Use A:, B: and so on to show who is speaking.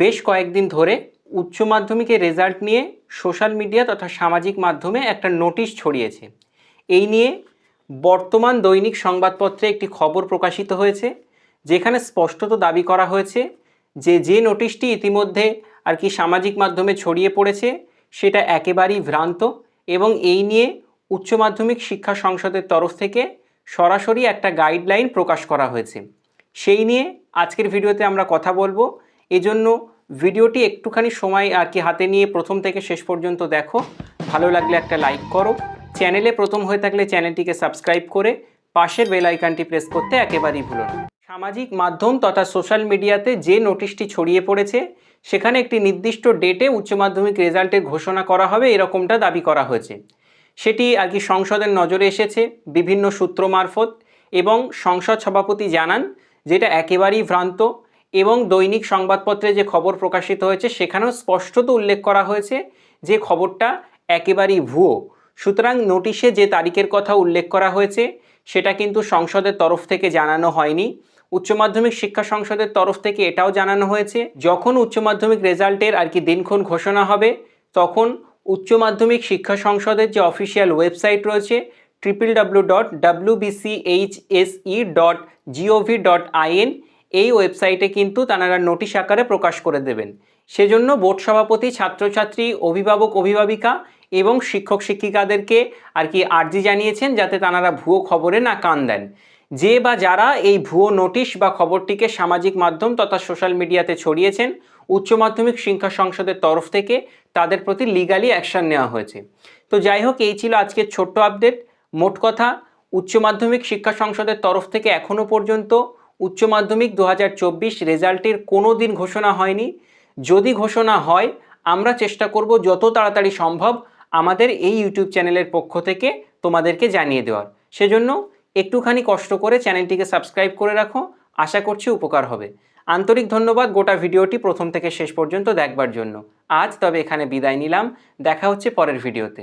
A: বেশ কয়েকদিন ধরে উচ্চ মাধ্যমিকের রেজাল্ট নিয়ে সোশ্যাল মিডিয়া তথা সামাজিক মাধ্যমে একটা নোটিশ ছড়িয়েছে। এই নিয়ে বর্তমান দৈনিক সংবাদপত্রে একটি খবর প্রকাশিত হয়েছে, যেখানে স্পষ্টত দাবি করা হয়েছে যে যে নোটিশটি ইতিমধ্যে আর কি সামাজিক মাধ্যমে ছড়িয়ে পড়েছে, সেটা একেবারেই ভ্রান্ত এবং এই নিয়ে উচ্চ মাধ্যমিক শিক্ষা সংসদের তরফ থেকে সরাসরি একটা গাইডলাইন প্রকাশ করা হয়েছে। সেই নিয়ে আজকের ভিডিওতে আমরা কথা বলব। এজন্য ভিডিওটি একটুখানি সময় আর কি হাতে নিয়ে প্রথম থেকে শেষ পর্যন্ত দেখো। ভালো লাগলে একটা লাইক করো। চ্যানেলে প্রথম হয়ে থাকলে চ্যানেলটিকে সাবস্ক্রাইব করে পাশের বেল আইকনটি প্রেস করতে একেবারেই ভুলো না। সামাজিক মাধ্যম তথা সোশ্যাল মিডিয়াতে যে নোটিশটি ছড়িয়ে পড়েছে, সেখানে একটি নির্দিষ্ট ডেটে উচ্চ মাধ্যমিক রেজাল্টের ঘোষণা করা হবে এরকমটা দাবি করা হয়েছে। সেটি আর কি সংসদের নজরে এসেছে বিভিন্ন সূত্র মারফত এবং সংসদ সভাপতি জানান, যেটা একেবারেই ভ্রান্ত। এবং দৈনিক সংবাদপত্রে যে খবর প্রকাশিত হয়েছে, সেখানেও স্পষ্টত উল্লেখ করা হয়েছে যে খবরটা একেবারেই ভুয়ো। সুতরাং নোটিশে যে তারিখের কথা উল্লেখ করা হয়েছে, সেটা কিন্তু সংসদের তরফ থেকে জানানো হয়নি। উচ্চ মাধ্যমিক শিক্ষা সংসদের তরফ থেকে এটাও জানানো হয়েছে, যখন উচ্চ মাধ্যমিক রেজাল্টের আর কি দিনক্ষণ ঘোষণা হবে, তখন উচ্চ মাধ্যমিক শিক্ষা সংসদের যে অফিসিয়াল ওয়েবসাইট রয়েছে triple W dot W BCHSE dot GOV dot IN এই ওয়েবসাইটে কিন্তু তারা নোটিশ আকারে প্রকাশ করে দেবেন। সেজন্য বোর্ড সভাপতি, ছাত্রছাত্রী, অভিভাবক, অভিভাবিকা এবং শিক্ষক শিক্ষিকাদেরকে আর কি আর্জি জানিয়েছেন যাতে তারা ভুয়ো খবরে না কান দেন। যে বা যারা এই ভুয়ো নোটিশ বা খবরটিকে সামাজিক মাধ্যম তথা সোশ্যাল মিডিয়াতে ছড়িয়েছেন, উচ্চ মাধ্যমিক শিক্ষা সংসদের তরফ থেকে তাদের প্রতি লিগালি অ্যাকশন নেওয়া হয়েছে। তো যাই হোক, এই ছিল আজকের ছোট্ট আপডেট। মোট কথা, উচ্চ মাধ্যমিক শিক্ষা সংসদের তরফ থেকে এখনও পর্যন্ত উচ্চ মাধ্যমিক দু হাজার চব্বিশ রেজাল্টের কোনো দিন ঘোষণা হয়নি। যদি ঘোষণা হয়, আমরা চেষ্টা করব যত তাড়াতাড়ি সম্ভব আমাদের এই ইউটিউব চ্যানেলের পক্ষ থেকে তোমাদেরকে জানিয়ে দেওয়ার। সেজন্য একটুখানি কষ্ট করে চ্যানেলটিকে সাবস্ক্রাইব করে রাখো, আশা করছি উপকার হবে। আন্তরিক ধন্যবাদ গোটা ভিডিওটি প্রথম থেকে শেষ পর্যন্ত দেখবার জন্য। আজ তবে এখানে বিদায় নিলাম। দেখা হচ্ছে পরের ভিডিওতে।